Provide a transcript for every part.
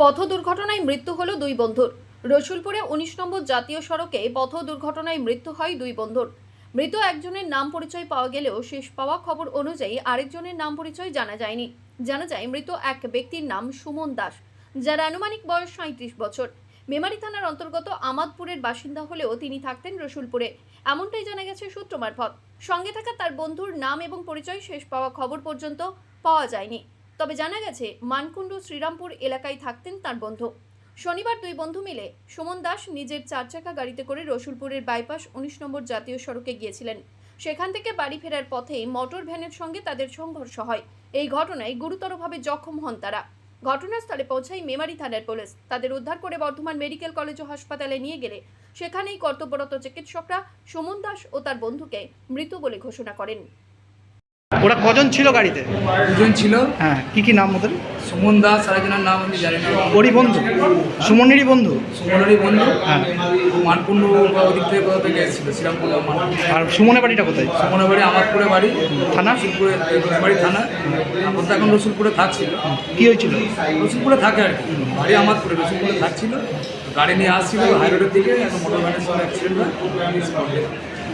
পথ দুর্ঘটনায় মৃত্যু হলো দুই বন্ধুর। রসুলপুরে উনিশ নম্বর জাতীয় সড়কে পথ দুর্ঘটনায় মৃত্যু হয় দুই বন্ধুর। মৃত একজনের নাম পরিচয় পাওয়া গেলেও শেষ পাওয়া খবর অনুযায়ী আরেকজনের নাম পরিচয় জানা যায়নি। জানা যায়, মৃত এক ব্যক্তির নাম সুমন দাস, যার আনুমানিক বয়স সাঁত্রিশ বছর। মেমারি থানার অন্তর্গত আমাদপুরের বাসিন্দা হলেও তিনি থাকতেন রসুলপুরে। এমনটাই জানা গেছে সূত্র মারফত। সঙ্গে থাকা তার বন্ধুর নাম এবং পরিচয় শেষ পাওয়া খবর পর্যন্ত পাওয়া যায়নি। তবে জানা গেছে, মানকুণ্ড শ্রীরামপুর এলাকায় থাকতেন তার বন্ধু। শনিবার দুই বন্ধু মিলে সুমন দাস নিজের চার চাকা গাড়িতে করে রসুলপুরের বাইপাস উনিশ নম্বর জাতীয় সড়কে গিয়েছিলেন। সেখান থেকে বাড়ি ফেরার পথে মোটর ভ্যানের সঙ্গে তাদের সংঘর্ষ হয়। এই ঘটনায় গুরুতরভাবে জখম হন তারা। ঘটনাস্থলে পৌঁছায় মেমারি থানার পুলিশ। তাদের উদ্ধার করে বর্ধমান মেডিকেল কলেজ ও হাসপাতালে নিয়ে গেলে সেখানেই কর্তব্যরত চিকিৎসকরা সুমন দাস ও তার বন্ধুকে মৃত বলে ঘোষণা করেন। ওরা কজন ছিল গাড়িতে? দুজন ছিল। হ্যাঁ কি কি নাম ওদের? সুমন দাস আরেকজনের নাম আমি জানি না। ওরই বন্ধু? সুমনেরই বন্ধু? সুমনেরই বন্ধু। হ্যাঁ। মানকুণ্ড ওদিক থেকে কোথা থেকে এসেছিল শ্রীরামপুর আর সুমনের বাড়িটা কোথায়? সুমনের বাড়ি আমারপুরে বাড়ি। থানা? রসুলপুরে বাড়ি থানা। এখন তো এখন রসুলপুরে থাকছিল। কি হয়েছিল? রসুলপুরে থাকে আর কি। বাড়ি আমারপুরে রসুলপুরে থাকছিল। গাড়ি নিয়ে আসছিল হাই রোডের দিকে এখন মোটর ভ্যানের সঙ্গে অ্যাক্সিডেন্ট হয়।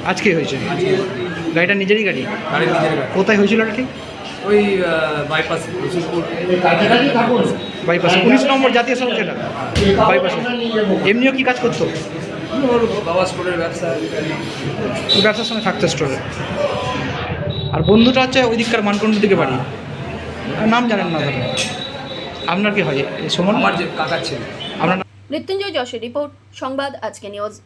আজকে হয়েছে? গাড়িটা নিজেরই গাড়ি? গাড়ি নিজের গাড়ি। কোথায় হয়েছিল এটা ঠিক ওই বাইপাস রসুলপুর। বাইপাস উনিশ নম্বর জাতীয় সড়ক যেটা বাইপাসে এমনিও কি কাজ করতো? বাবা স্টোরের ব্যবসা ব্যবসার সঙ্গে থাকতো স্টোরে। আর বন্ধুটা হচ্ছে ওই দিককার মানকুণ্ডুর দিকে বাড়ি। নাম জানেন না দাদা আপনার কি হয়? এই সুমন? আমার যে কাকার ছেলে। আপনার নাম- মৃত্যুঞ্জয় যশের রিপোর্ট সংবাদ আজকে নিউজ।